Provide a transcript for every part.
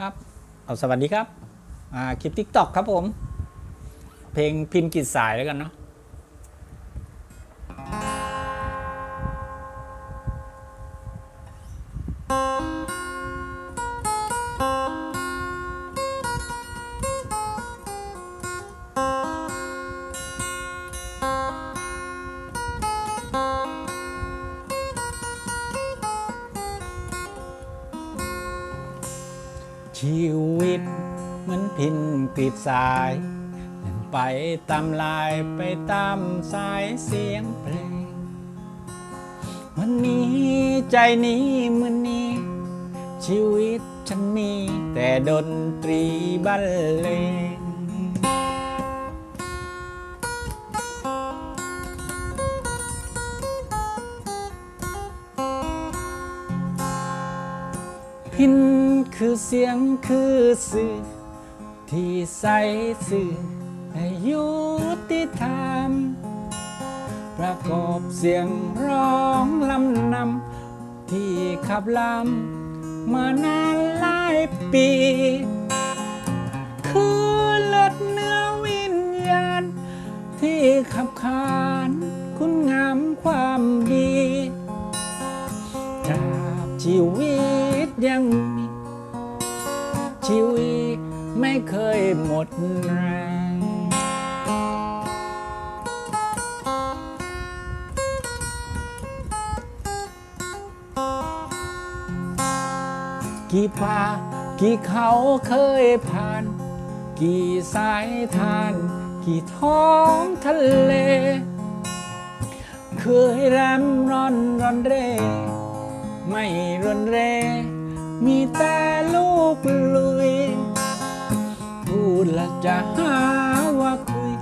ครับ เอาสวัสดีครับ อ่าคลิปทิกตอกครับผม เพลงพินกิจสายแล้วกันเนาะ ชีวิตเหมือนพินกรีดสายเดินไปตามลายไปตามสายเสียงเพลง วันนี้ใจนี้มือนี้ ชีวิตฉันมีแต่ดนตรีบรรเลง พินคือเสียงคือสื่อ ที่ใส่สื่อให้ยุติธรรม ประกอบเสียงร้องลำนำที่ขับลำมานานหลายปี คือเลือดเนื้อวิญญาณ ที่ขับขานคุณงามความดีตราบชีวิต ยังมี ชีวิตไม่เคยหมดแรงกี่ป่ากี่เขาเคยผ่าน กี่สายทาน กี่ท้องทะเล เคยรำร้อนร้อนเร่ ไม่รวนเร่ มีแต่ลูกลุย พูดละจะหาว่าคุย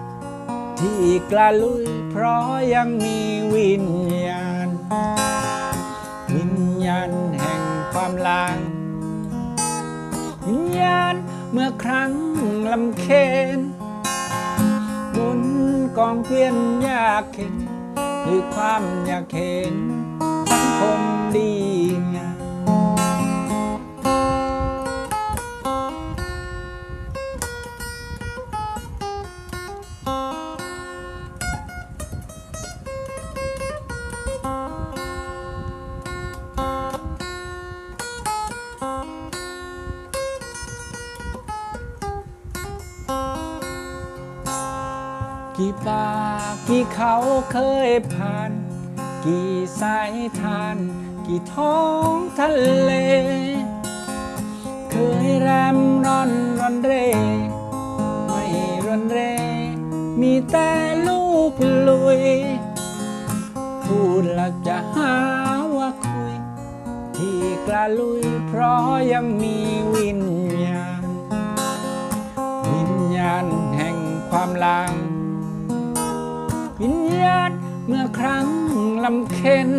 ที่กล้าลุย เพราะยังมีวิญญาณ วิญญาณแห่งความลางวิญญาณเมื่อครั้งลำเคนบนกองเกวียนยากเห็นหรือความอยากเห็นสังคมดีงาม กี่ป่ากี่เขาเคยผ่าน กี่สายทาน กี่ท้องทะเล เคยแรมรอนรอนเร ไม่รอนเร มีแต่ลูกลุย พูดแล้วจะหาว่าคุย ที่กล้าลุยเพราะยังมีวิญญาณ วิญญาณแห่งความลาง เมื่อครั้งลำเค็น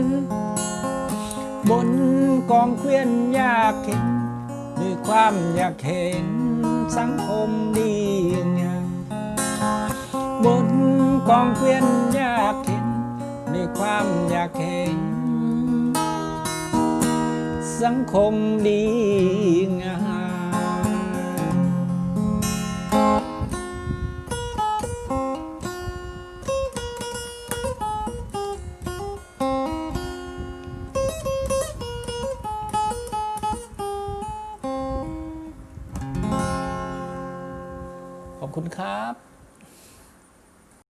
บนกองเกวียนอยากเห็นด้วยความอยากเห็นสังคมดีงามบนกองเกวียนอยากเห็นด้วยความอยากเห็น สังคมดีงาม คุณครับ